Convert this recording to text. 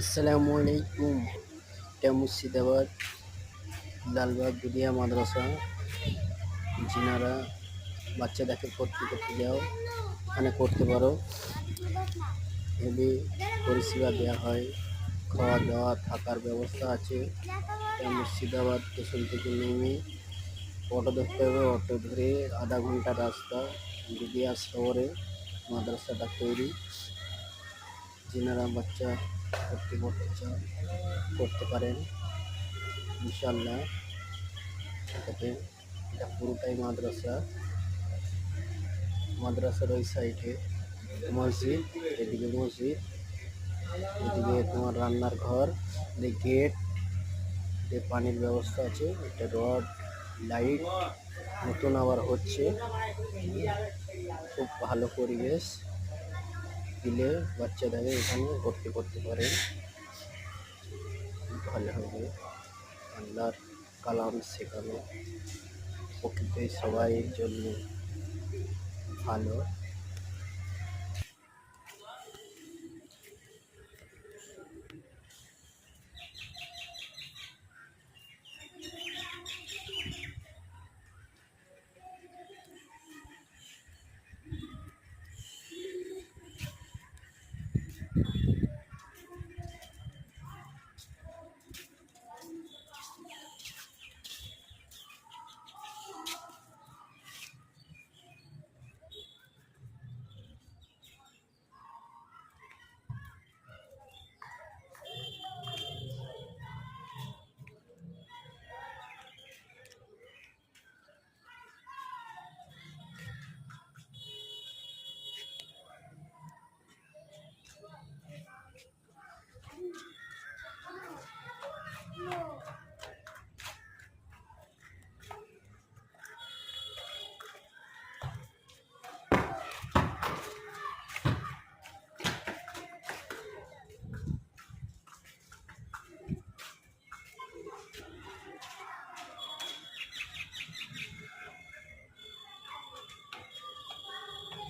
আসসালামু আলাইকুম। এটা মুর্শিদাবাদ লালবাগ দুদিয়া মাদ্রাসা। যিনারা বাচ্চাদেরকে ভর্তি করতে যাও এখানে করতে পারো। হেভি পরিষেবা দেওয়া হয় খাওয়া দাওয়া থাকার ব্যবস্থা আছে। এটা মুর্শিদাবাদ স্টেশন থেকে নেমে অটো ধরতে হবে, অটো ধরে আধা ঘণ্টা রাস্তা দুদিয়া শহরে মাদ্রাসাটা তৈরি। যিনারা বাচ্চা ভর্তি করতে চান, করতে পারেন। ইনশাল্লাহ এটাতে, এটা পুরোটাই মাদ্রাসা। মাদ্রাসার ওই সাইডে মসজিদ, এদিকে মসজিদ, এদিকে তোমার রান্নার ঘর গেট, এদিকে পানির ব্যবস্থা আছে এটা রড, লাইট, নতুন আবার হচ্ছে। খুব ভালো পরিবেশ। দিলে বাচ্চাদের এখানে ভর্তি করতে পারেন ভালো হবে। আল্লাহর কালাম শেখানো। প্রকৃতি সবাইয়ের জন্য ভালো।